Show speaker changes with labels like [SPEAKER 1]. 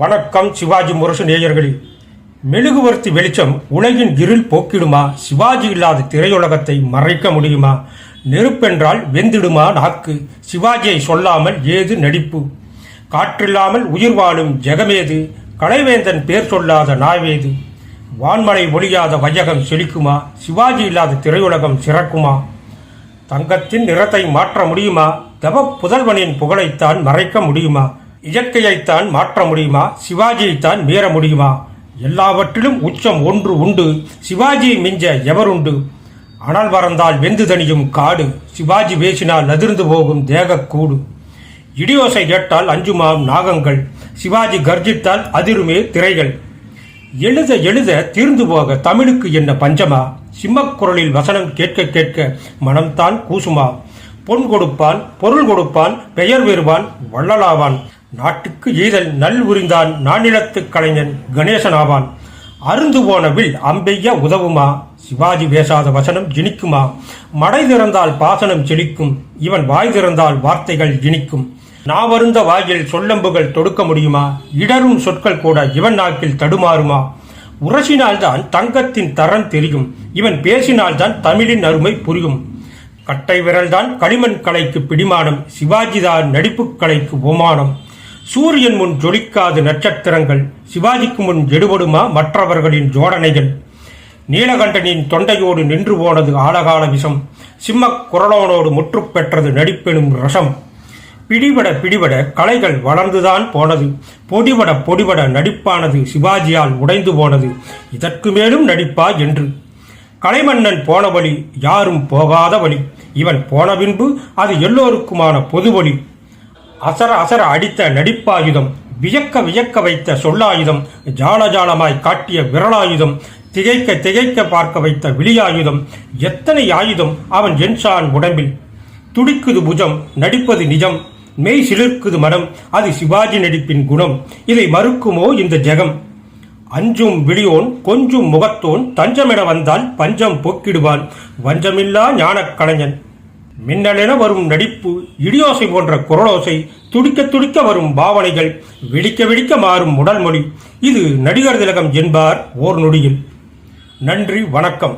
[SPEAKER 1] வணக்கம் சிவாஜி முரசு நேயர்களே. மெழுகுவர்த்தி வெளிச்சம் உலகின் இருள் போக்கிடுமா? சிவாஜி இல்லாத திரையுலகத்தை மறைக்க முடியுமா? நெருப்பென்றால் வெந்திடுமா நாக்கு? சிவாஜியை சொல்லாமல் ஏது நடிப்பு? காற்றில்லாமல் உயிர் வாழும் ஜெகமேது? கலைவேந்தன் பேர் சொல்லாத நாவேது வான்மலை ஒழியாத வையகம் செழிக்குமா? சிவாஜி இல்லாத திரையுலகம் சிறக்குமா? தங்கத்தின் நிறத்தை மாற்ற முடியுமா? தவ புதல்வனின் புகழைத்தான் மறைக்க முடியுமா? இயற்கையைத்தான் மாற்ற முடியுமா? சிவாஜியைத்தான் மீற முடியுமா? எல்லாவற்றிலும் உச்சம் ஒன்று உண்டு. சிவாஜியை மிஞ்ச எவருண்டு? அனல் வறந்தால் வெந்து தணியும் காடு. சிவாஜி பேசினால் அதிர்ந்து போகும் தேகக்கூடு. இடியோசை கேட்டால் அஞ்சுமாம் நாகங்கள். சிவாஜி கர்ஜித்தால் அதிருமே திரைகள். எழுத எழுத தீர்ந்து போக தமிழுக்கு என்ன பஞ்சமா? சிம்மக்குரலில் வசனம் கேட்க கேட்க மனம்தான் கூசுமா? பொன் கொடுப்பான் பொருள் கொடுப்பான் பெயர் வெறுவான் வள்ளலாவான். நாட்டுக்கு ஈதல் நல் உரிந்தான் நானிலத்து கலைஞன் கணேசன் ஆவான் அருந்து போன வில் அம்பெய்ய உதவுமா? சிவாஜி பேசாத வசனம் ஜினிக்குமா மடை திறந்தால் பாசனம் செழிக்கும். இவன் வாய் திறந்தால் வார்த்தைகள் ஜினிக்கும் நாவருந்த வாயில் சொல்லம்புகள் தொடுக்க முடியுமா? இடரும் சொற்கள் கூட இவன் நாக்கில் தடுமாறுமா? உரசினால்தான் தங்கத்தின் தரம் தெரியும். இவன் பேசினால்தான் தமிழின் அருமை புரியும். கட்டை விரல்தான் களிமண் கலைக்கு பிடிமானம். சிவாஜிதான் நடிப்புக் கலைக்கு ஓமானம் சூரியன் முன் ஜொலிக்காது நட்சத்திரங்கள் சிவாஜிக்கு முன் எடுபடுமா மற்றவர்களின் ஜோடனைகள்? நீலகண்டனின் தொண்டையோடு நின்று போனது ஆழகால விஷம் சிம்ம குரலோனோடு முற்று பெற்றது நடிப்பெனும் ரசம். பிடிபட பிடிபட கலைகள் வளர்ந்துதான் போனது பொடிபட பொடிபட நடிப்பானது சிவாஜியால் உடைந்து போனது இதற்கு மேலும் நடிப்பா என்று. கலைமன்னன் போன வழி யாரும் போகாத வழி. இவன் போன பின்பு அது எல்லோருக்குமான பொது வழி. அசர அசர அடித்த நடிப்பாயுதம் வியக்க வியக்க வைத்த சொல்லாயுதம் ஜாலஜாலமாய் காட்டிய விரலாயுதம் திகைக்க திகைக்க பார்க்க வைத்த விழியாயுதம் எத்தனை ஆயுதம் அவன் என்சான் உடம்பில்? துடிக்குது புஜம் நடிப்பது நிஜம் மெய் சிலிர்க்குது மனம் அது சிவாஜி நடிப்பின் குணம் இதை மறுக்குமோ இந்த ஜெகம்? அஞ்சும் விழியோன் கொஞ்சும் முகத்தோன் தஞ்சமிட வந்தால் பஞ்சம் போக்கிடுவான் வஞ்சமில்லா ஞானக் கலைஞன் மின்னலென வரும் நடிப்பு இடியோசை போன்ற குரலோசை துடிக்க துடிக்க வரும் பாவனைகள் விழிக்க வெடிக்க மாறும் உடல் மொழி. இது நடிகர் திலகம் என்பார் ஓர் நொடியில். நன்றி வணக்கம்.